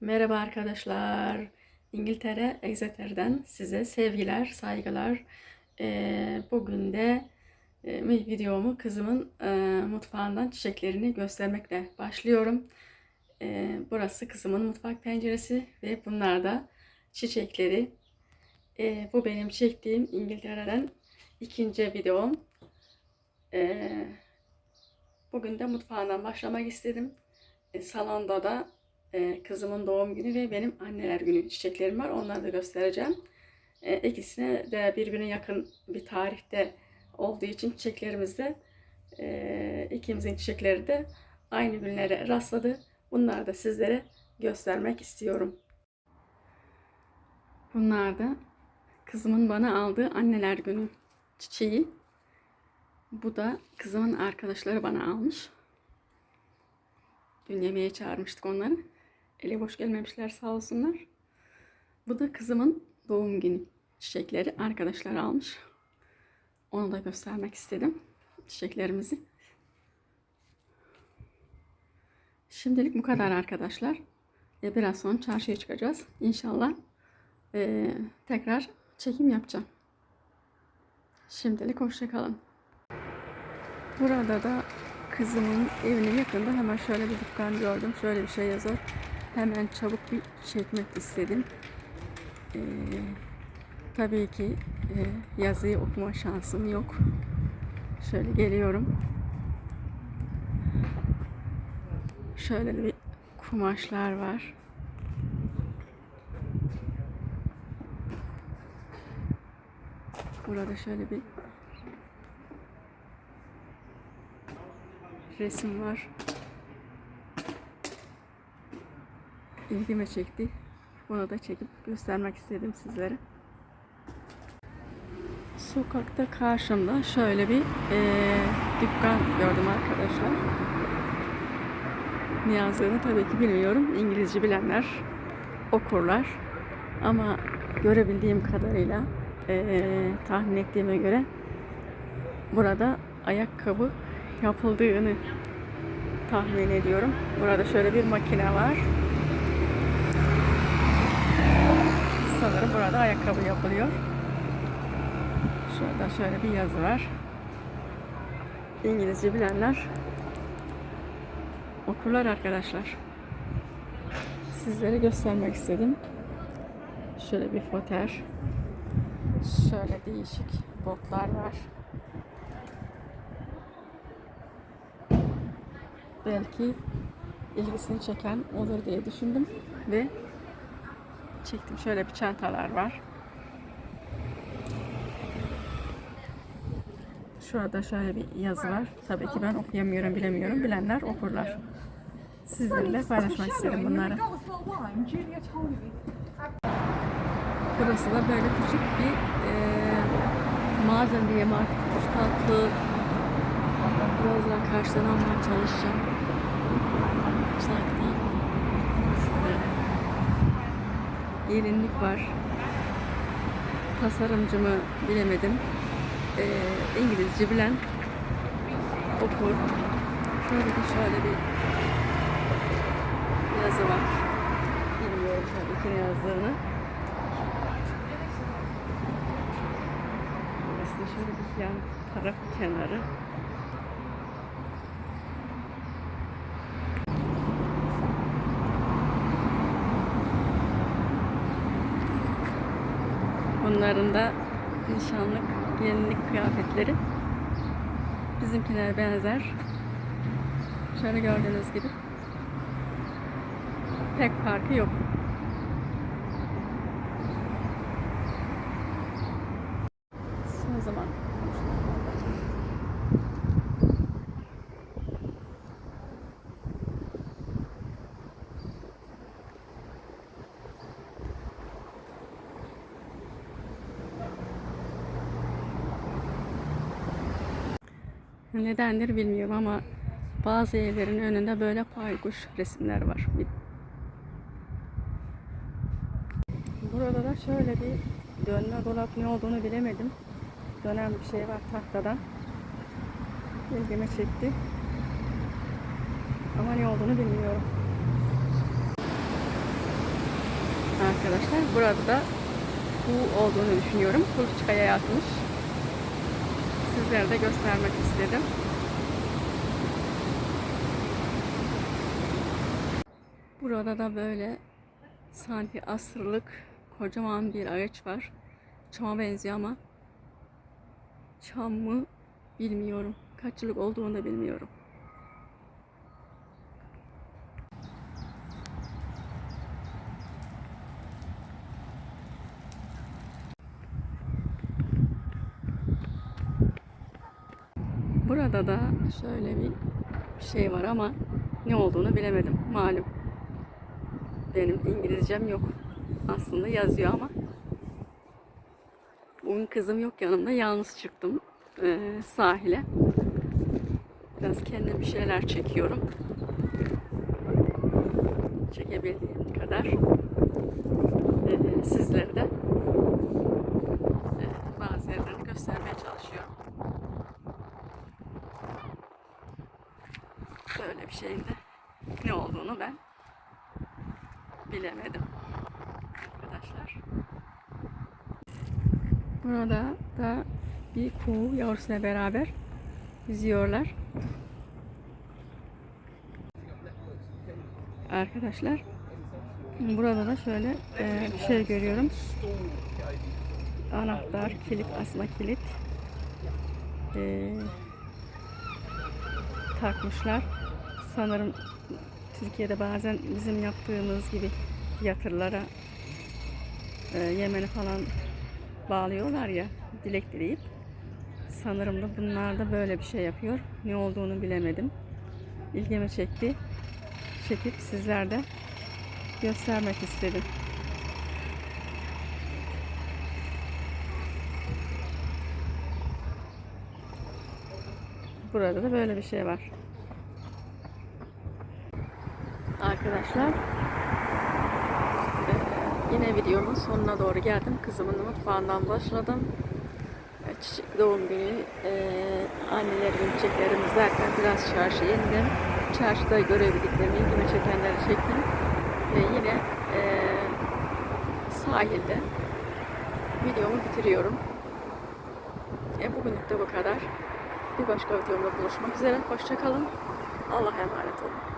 Merhaba arkadaşlar. İngiltere Exeter'den size sevgiler, saygılar. Ee, bugün de e, videomu kızımın e, mutfağından çiçeklerini göstermekle başlıyorum. Ee, burası kızımın mutfak penceresi ve bunlar da çiçekleri. Ee, bu benim çektiğim İngiltere'den ikinci videom. Ee, bugün de mutfağından başlamak istedim. E, salonda da e, kızımın doğum günü ve benim anneler günü çiçeklerim var. Onları da göstereceğim. E, ikisine de birbirine yakın bir tarihte olduğu için çiçeklerimiz de e, ikimizin çiçekleri de aynı günlere rastladı. Bunları da sizlere göstermek istiyorum. Bunlar da kızımın bana aldığı anneler günü çiçeği. Bu da kızımın arkadaşları bana almış. Dün yemeğe çağırmıştık onları. Ele boş gelmemişler sağ olsunlar. Bu da kızımın doğum günü çiçekleri arkadaşlar almış. Onu da göstermek istedim. Çiçeklerimizi. Şimdilik bu kadar arkadaşlar. E, biraz sonra çarşıya çıkacağız. İnşallah e, tekrar çekim yapacağım. Şimdilik hoşçakalın. Burada da kızımın evine yakında hemen şöyle bir dükkan gördüm. Şöyle bir şey yazıyor. Hemen çabuk bir çekmek istedim. Ee, tabii ki e, yazıyı okuma şansım yok. Şöyle geliyorum. Şöyle bir kumaşlar var. Burada şöyle bir resim var. İlgimi çekti. Bunu da çekip göstermek istedim sizlere. Sokakta karşımda şöyle bir eee, dükkan gördüm arkadaşlar. Ne tabii ki bilmiyorum. İngilizce bilenler okurlar. Ama görebildiğim kadarıyla eee, tahmin ettiğime göre burada ayakkabı yapıldığını tahmin ediyorum. Burada şöyle bir makine var. Sanırım burada ayakkabı yapılıyor. Şurada şöyle bir yazı var. İngilizce bilenler okurlar arkadaşlar. Sizlere göstermek istedim. Şöyle bir foter. Şöyle değişik botlar var. belki ilgisini çeken olur diye düşündüm ve çektim. Şöyle bir çantalar var. Şurada şöyle bir yazı var. Tabii ki ben okuyamıyorum, bilemiyorum. Bilenler okurlar. Sizlerle paylaşmak istedim bunları. Burası da böyle küçük bir e, mağaza diyeyim artık. Küçük tatlı birazdan karşıdan almaya çalışacağım. Uzaktan. Şöyle gelinlik var. Tasarımcı mı bilemedim. Ee, İngilizce bilen okur. Şöyle bir şöyle bir yazı var. Bilmiyorum tabii ki ne yazdığını. Burası şöyle bir yan taraf kenarı. Bunların da nişanlık, gelinlik kıyafetleri bizimkiler benzer. Şöyle gördüğünüz gibi. Pek farkı yok. Nedendir bilmiyorum ama bazı evlerin önünde böyle baykuş resimler var. Burada da şöyle bir dönme dolap ne olduğunu bilemedim. Dönen bir şey var tahtadan. İlgimi çekti. Ama ne olduğunu bilmiyorum. arkadaşlar. Burada da bu olduğunu düşünüyorum. Kuluçkaya yatmış. Sizlere de göstermek istedim. Burada da böyle sanki asırlık kocaman bir ağaç var. Çama benziyor ama çam mı bilmiyorum. Kaç yıllık olduğunu da bilmiyorum. Burada da şöyle bir şey var ama ne olduğunu bilemedim. Malum. Benim İngilizcem yok. Aslında yazıyor ama. Bugün kızım yok yanımda. Yalnız çıktım eee, sahile. Biraz kendim bir şeyler çekiyorum. Çekebildiğim kadar. Eee, sizlere de Böyle bir şeyin de ne olduğunu ben bilemedim arkadaşlar. Burada da bir kuğu yavrusuyla beraber yüzüyorlar. Arkadaşlar burada da şöyle e, bir şey görüyorum. Anahtar, kilit, asma kilit e, takmışlar. Sanırım Türkiye'de bazen bizim yaptığımız gibi yatırlara e, Yemen'e falan bağlıyorlar ya dilek dileyip. Sanırım da bunlar da böyle bir şey yapıyor. Ne olduğunu bilemedim. İlgimi çekti. Çekip sizlerde göstermek istedim. Burada da böyle bir şey var. Arkadaşlar eee, yine videomun sonuna doğru geldim. Kızımın mutfağından başladım. E, Çiçek doğum günü, eee anneler günü çiçeklerimiz derken biraz çarşıya indim. Çarşıda görebildiklerimi, ilgimi çekenleri çektim. Ve yine eee, sahilde videomu bitiriyorum. E, bugünlük de bu kadar. Bir başka videomda buluşmak üzere. Hoşçakalın. Allah'a emanet olun.